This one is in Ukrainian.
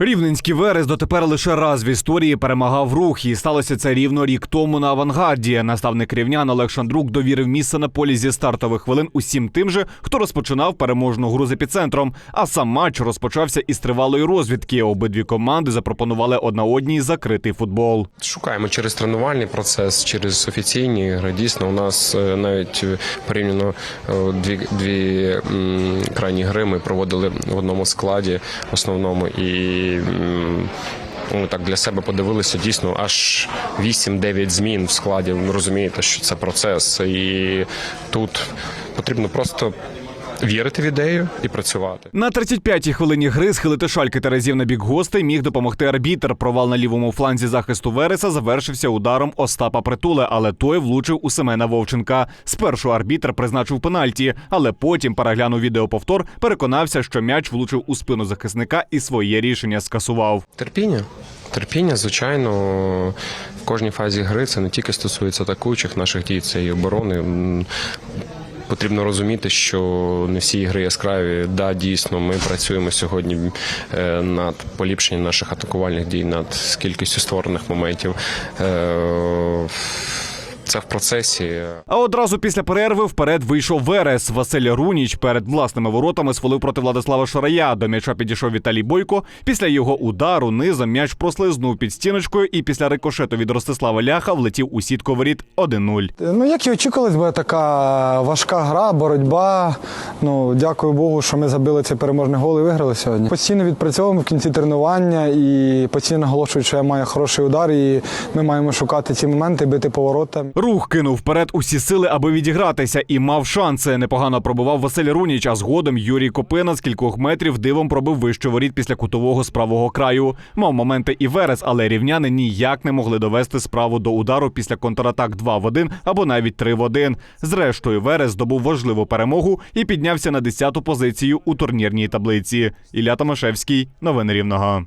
Рівненський верес дотепер лише раз в історії перемагав рух, і сталося це рівно рік тому на авангарді. Наставник рівнян Олег Шандрук довірив місце на полі зі стартових хвилин усім тим же, хто розпочинав переможну гру з епіцентром. А сам матч розпочався із тривалої розвідки. Обидві команди запропонували одна одній закритий футбол. Шукаємо через тренувальний процес, через офіційні ігри. Дійсно, у нас е, навіть е, порівняно е, дві, дві крайні гри ми проводили в одному складі основному і. М, Ми так для себе подивилися дійсно аж 8-9 змін в складі. Ви розумієте, що це процес, і тут потрібно просто вірити в ідею і працювати. На 35-й хвилині гри схилити шальки Терезів на бік гостей міг допомогти арбітр. Провал на лівому фланзі захисту Вереса завершився ударом Остапа Притули, але той влучив у Семена Вовченка. Спершу арбітр призначив пенальті, але потім переглянув відеоповтор, переконався, що м'яч влучив у спину захисника і своє рішення скасував. Терпіння. Терпіння, звичайно, в кожній фазі гри це не тільки стосується атакуючих наших дій, це і оборони. Потрібно розуміти, що не всі ігри яскраві. Да, дійсно, ми працюємо сьогодні е, над поліпшенням наших атакувальних дій, над кількістю створених моментів. Це в процесі. А одразу після перерви вперед вийшов Верес. Василь Руніч перед власними воротами свалив проти Владислава Шарая. До м'яча підійшов Віталій Бойко. Після його удару низом м'яч прослизнув під стіночкою і після рикошету від Ростислава Ляха влетів у сітку воріт 1-0. Ну, як і очікувалось, буде така важка гра, боротьба. Ну, дякую Богу, що ми забили цей переможний гол і виграли сьогодні. Постійно відпрацьовуємо в кінці тренування і постійно наголошують, що я маю хороший удар, і ми маємо шукати ці моменти, бити поворотам. Рух кинув вперед усі сили, аби відігратися, і мав шанси. Непогано пробував Василь Руніч, а згодом Юрій Копина з кількох метрів дивом пробив вище воріт після кутового з правого краю. Мав моменти і Верес, але рівняни ніяк не могли довести справу до удару після контратак 2 в 1 або навіть 3 в 1. Зрештою, Верес здобув важливу перемогу і піднявся на 10-ту позицію у турнірній таблиці. Ілля Томашевський, новини Рівного.